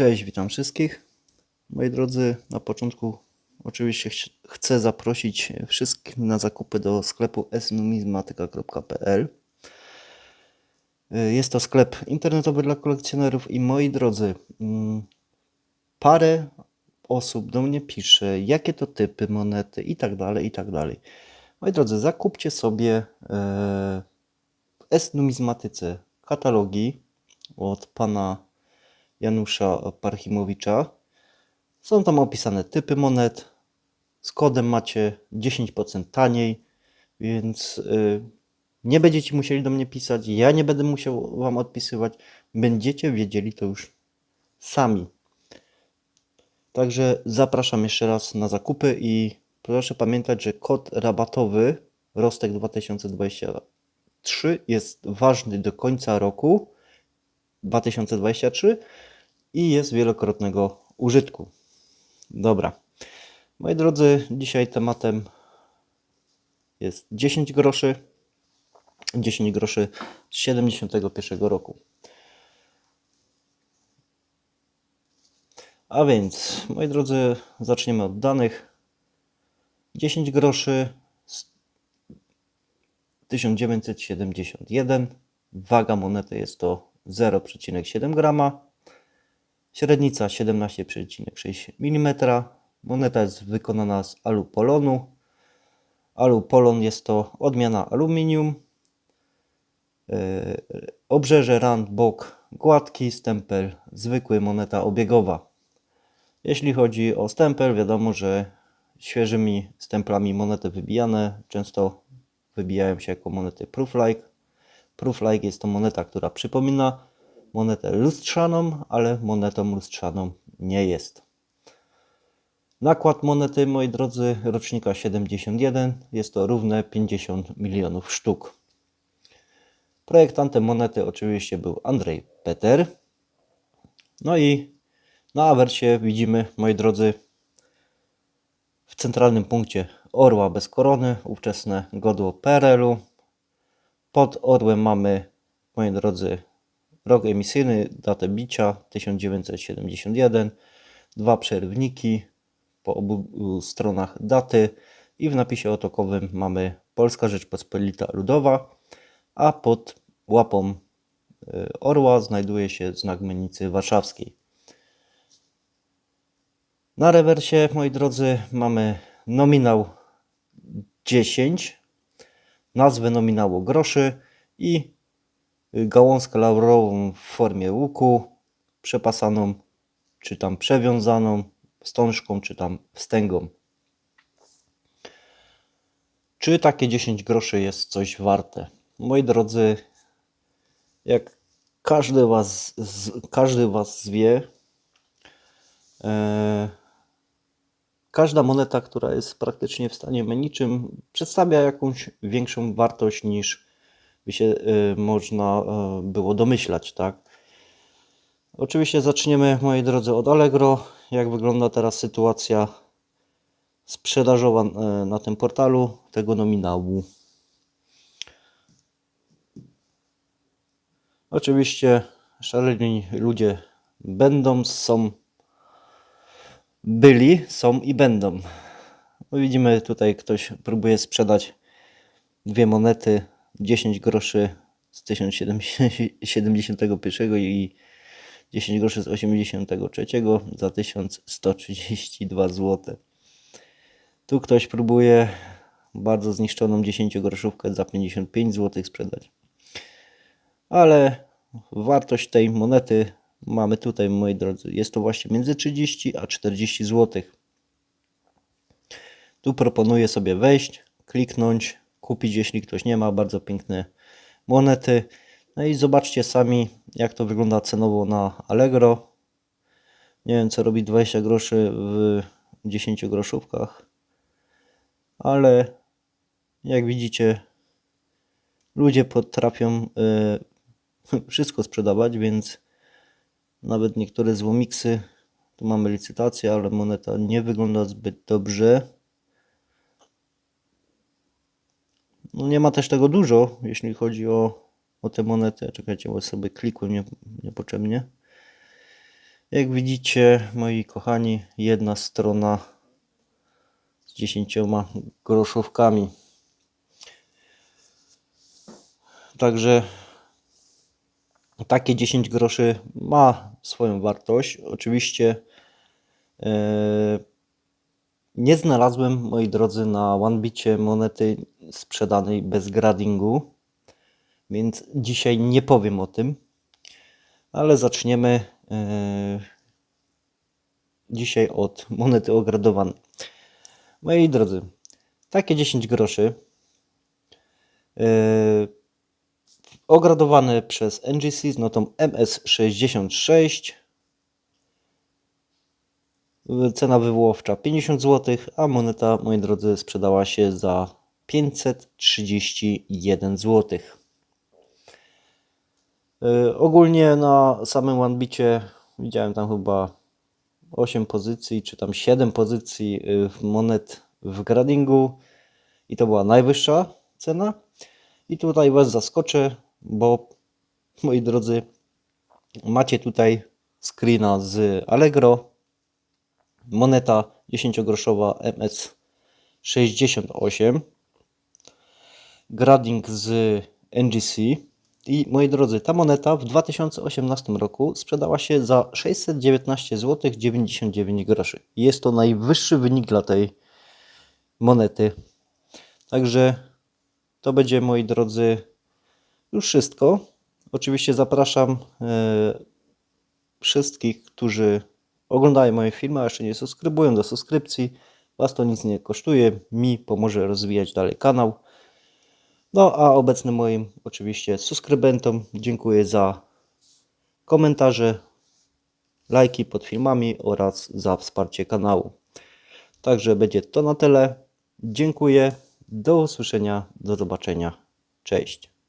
Cześć, witam wszystkich. Moi drodzy, na początku oczywiście ch- chcę zaprosić wszystkich na zakupy do sklepu snumizmatyka.pl. Y, Jest to sklep internetowy dla kolekcjonerów i moi drodzy, mm, parę osób do mnie pisze, jakie to typy monety i tak dalej, i tak dalej. Moi drodzy, zakupcie sobie e, w S-numizmatyce katalogi od pana Janusza Parchimowicza. Są tam opisane typy monet. Z kodem macie 10% taniej, więc y, nie będziecie musieli do mnie pisać. Ja nie będę musiał wam odpisywać. Będziecie wiedzieli to już sami. Także zapraszam jeszcze raz na zakupy i proszę pamiętać, że kod rabatowy Rostek 2023 jest ważny do końca roku 2023 i jest wielokrotnego użytku. Dobra. Moi drodzy, dzisiaj tematem jest 10 groszy. 10 groszy z 71 roku. A więc, moi drodzy, zaczniemy od danych. 10 groszy z 1971. Waga monety jest to 0,7 grama. Średnica 17,6 mm. Moneta jest wykonana z alupolonu. Alupolon jest to odmiana aluminium. Yy, Obrzeże, rand, bok gładki, stempel zwykły, moneta obiegowa. Jeśli chodzi o stempel, wiadomo, że świeżymi stemplami monety wybijane często wybijają się jako monety proof-like. Proof-like jest to moneta, która przypomina monetę lustrzaną, ale monetą lustrzaną nie jest. Nakład monety, moi drodzy, rocznika 71 jest to równe 50 milionów sztuk. Projektantem monety oczywiście był Andrzej Peter. No i na awersie widzimy, moi drodzy, w centralnym punkcie orła bez korony, ówczesne godło PRL-u. Pod orłem mamy, moi drodzy, rok emisyjny, datę bicia 1971, dwa przerwniki po obu stronach daty i w napisie otokowym mamy Polska Rzeczpospolita Ludowa, a pod łapą y, orła znajduje się znak mennicy warszawskiej. Na rewersie, moi drodzy, mamy nominał 10, nazwę nominału groszy i gałązkę laurową w formie łuku, przepasaną, czy tam przewiązaną wstążką, czy tam wstęgą. Czy takie 10 groszy jest coś warte? Moi drodzy, jak każdy was, każdy was wie, e, każda moneta, która jest praktycznie w stanie meniczym, przedstawia jakąś większą wartość niż by się y, można y, było domyślać, tak? Oczywiście zaczniemy, moi drodzy, od Allegro. Jak wygląda teraz sytuacja sprzedażowa y, na tym portalu tego nominału? Oczywiście szaleni ludzie będą, są, byli, są i będą. No widzimy tutaj ktoś próbuje sprzedać dwie monety 10 groszy z 1071 i 10 groszy z 83 za 1132 zł. Tu ktoś próbuje bardzo zniszczoną 10 groszówkę za 55 zł sprzedać. Ale wartość tej monety mamy tutaj, moi drodzy, jest to właśnie między 30 a 40 zł. Tu proponuję sobie wejść, kliknąć, kupić, jeśli ktoś nie ma. Bardzo piękne monety. No i zobaczcie sami, jak to wygląda cenowo na Allegro. Nie wiem, co robi 20 groszy w 10 groszówkach, ale jak widzicie, ludzie potrafią y, wszystko sprzedawać, więc nawet niektóre złomiksy, tu mamy licytację, ale moneta nie wygląda zbyt dobrze. No nie ma też tego dużo, jeśli chodzi o, o te monety. Czekajcie, bo sobie klikłem nie, niepotrzebnie. Jak widzicie, moi kochani, jedna strona z dziesięcioma groszówkami. Także takie 10 groszy ma swoją wartość. Oczywiście e, nie znalazłem, moi drodzy, na OneBicie monety sprzedanej bez gradingu, więc dzisiaj nie powiem o tym, ale zaczniemy e, dzisiaj od monety ogradowanej. Moi drodzy, takie 10 groszy e, ogradowane przez NGC z notą MS66 Cena wywoławcza 50 zł, a moneta, moi drodzy, sprzedała się za 531 zł. Yy, ogólnie na samym OneBicie widziałem tam chyba 8 pozycji, czy tam 7 pozycji w monet w gradingu i to była najwyższa cena. I tutaj Was zaskoczę, bo moi drodzy, macie tutaj screena z Allegro moneta 10-groszowa MS68, grading z NGC i moi drodzy, ta moneta w 2018 roku sprzedała się za 619 zł 99 groszy. Jest to najwyższy wynik dla tej monety. Także to będzie, moi drodzy, już wszystko. Oczywiście zapraszam e, wszystkich, którzy oglądają moje filmy, a jeszcze nie subskrybują do subskrypcji. Was to nic nie kosztuje, mi pomoże rozwijać dalej kanał. No a obecnym moim oczywiście subskrybentom dziękuję za komentarze, lajki pod filmami oraz za wsparcie kanału. Także będzie to na tyle. Dziękuję. Do usłyszenia. Do zobaczenia. Cześć.